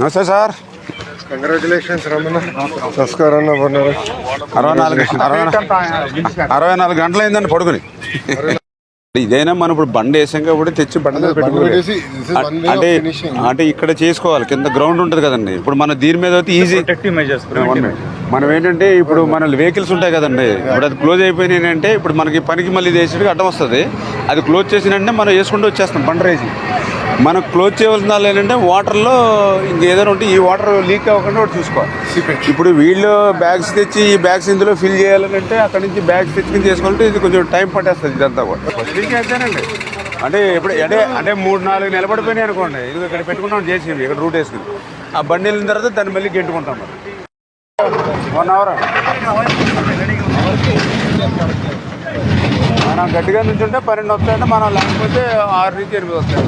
నమస్తే sir. Congratulations Ramana. నమస్కారం అన్న బాగున్నారు? అరవై నాలుగు అరవై అరవై నాలుగు గంటలు అయిందండి పడుకుని. ఇదైనా మనం ఇప్పుడు బండి వేసాం కాబట్టి తెచ్చి బండి మీద పెట్టుకోవాలి. అంటే. అంటే ఇక్కడ చేసుకోవాలి కింద గ్రౌండ్ ఉంటుంది కదండి. ఇప్పుడు మన దీని మీద అయితే ఈజీ మనం ఏంటంటే ఇప్పుడు మన వెహికల్స్ ఉంటాయి కదండి. ఇప్పుడు అది క్లోజ్ అయిపోయినాయి అంటే ఇప్పుడు మనకి పనికి మళ్ళీ వేసేటికి అడ్డం వస్తుంది. అది క్లోజ్ చేసినంటే మనం వేసుకుంటూ వచ్చేస్తాం బండి రేసి మనం క్లోజ్ చేయవలసిన వాళ్ళు ఏంటంటే వాటర్లో ఇంకేదైనా ఉంటే ఈ వాటర్ లీక్ అవ్వకుండా ఒకటి చూసుకోవాలి. ఇప్పుడు వీళ్ళు బ్యాగ్స్ తెచ్చి ఈ బ్యాగ్స్ ఇందులో ఫిల్ చేయాలంటే అక్కడ నుంచి బ్యాగ్స్ తెచ్చుకుని చేసుకోవాలంటే ఇది కొంచెం టైం పట్టేస్తుంది ఇదంతా కూడా. అంటే ఇప్పుడు అంటే అంటే మూడు నాలుగు నిలబడిపోయినాయి అనుకోండి. ఇది ఇక్కడ పెట్టుకున్నాం చేసి ఇక్కడ రూట్ వేసుకుని. ఆ బండి వెళ్ళిన తర్వాత దాన్ని మళ్ళీ గెంటుకుంటాం మరి వన్ అవర్ మనం గట్టిగా నుంచుంటే పన్నెండు వస్తాయంటే మనం లేకపోతే ఆరు నుంచి ఎనిమిది వస్తాయి.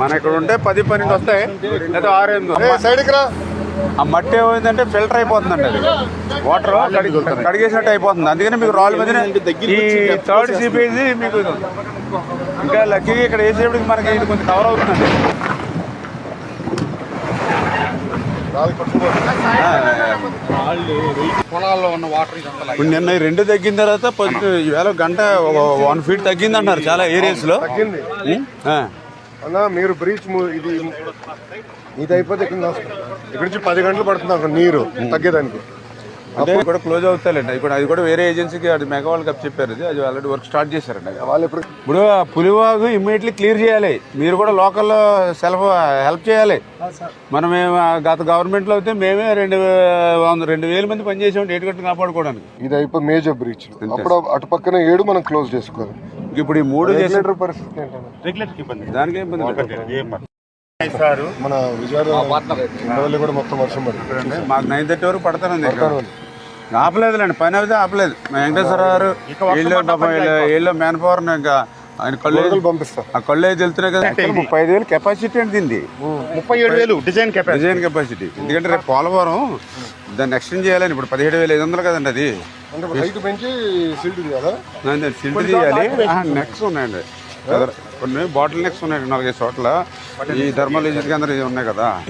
మన ఇక్కడ ఉంటే పది పన్నెండు వస్తాయి. లేదా ఆరు ఎనిమిది. సైడ్కి రా. ఆ మట్టి ఏమైందంటే ఫిల్టర్ అయిపోతుందండి అది. వాటర్ కడిగేసినట్టు అయిపోతుంది. అందుకని మీకు రాళ్ళ మధ్యన ఈ థర్డ్ సిపేజ్ మీకు. ఇంకా లక్కీగా ఇక్కడ వేసేప్పటికి మనకి ఇది కొంచెం కవర్ అవుతుందండి. ఇప్పుడు నిన్న రెండు తగ్గిన తర్వాత ఈవేళ గంట ఒక వన్ ఫీట్ తగ్గింది అంటారు చాలా ఏరియాస్లో. అన్న మీరు బ్రీచ్ ఇది ఇది అయిపోతే ఇక్కడ నుంచి పది గంటలు పడుతుంది అక్కడ నీరు తగ్గేదానికి. అంటే కూడా క్లోజ్ అవుతాయండి అది కూడా అది కూడా వేరే ఏజెన్సీకి అది మెగా వాళ్ళకి కప్ చెప్పారు అది. అది ఆల్రెడీ వర్క్ స్టార్ట్ చేశారండి. అది. వాళ్ళు ఇప్పుడు ఇప్పుడు పులివాగు ఇమ్మీడియట్లీ క్లియర్ చేయాలి. మీరు కూడా లోకల్లో సెల్ఫ్ హెల్ప్ చేయాలి. మనం గత గవర్నమెంట్లో అయితే మేమే రెండు రెండు వేల మంది పనిచేసాం ఏటు కట్టు కాపాడుకోవడానికి. ఇది అయిపోయి మేజర్ బ్రీచ్ అప్పుడు అటు పక్కన ఏడు మనం క్లోజ్ చేసుకోవాలి. ఇప్పుడు ఈ మూడు రెగ్యులేటర్ పరిస్థితి ఇబ్బంది దానికి ఏం ఇబ్బంది మన విజయవాడ కూడా మొత్తం వర్షం పడుతుంది. మాకు నైన్ థర్టీ వరకు పడతానండి. ఆపలేదులేండి పని అయితే ఆపలేదు. మా వెంకటేశ్వర గారు వీళ్ళు పాపం వీళ్ళు- వీళ్ళు మ్యాన్ పవర్ ఇంకా ఆయన కళ్ళు పంపిస్తా. ఆ కళ్ళు అయితే వెళ్తున్నాయి కదా. ముప్పై ఐదు వేలు కెపాసిటీ అండి దీన్ని ముప్పై ఏడు వేలు డిజైన్ కెపాసిటీ. Design capacity. ఎందుకంటే రేపు పోలవరం దాన్ని ఎక్స్టెండ్ చేయాలని ఇప్పుడు పదిహేడు వేల ఐదు వందలు కదండి అది. సిల్ట్ చేయాలి. నెక్స్ ఉన్నాయండి. కొన్ని బాటిల్ నెక్స్ ఉన్నాయి నాలుగైదు చోట్ల. ఈ ధర్మల్ విజిట్ కేంద్రం ఇవి ఉన్నాయి కదా.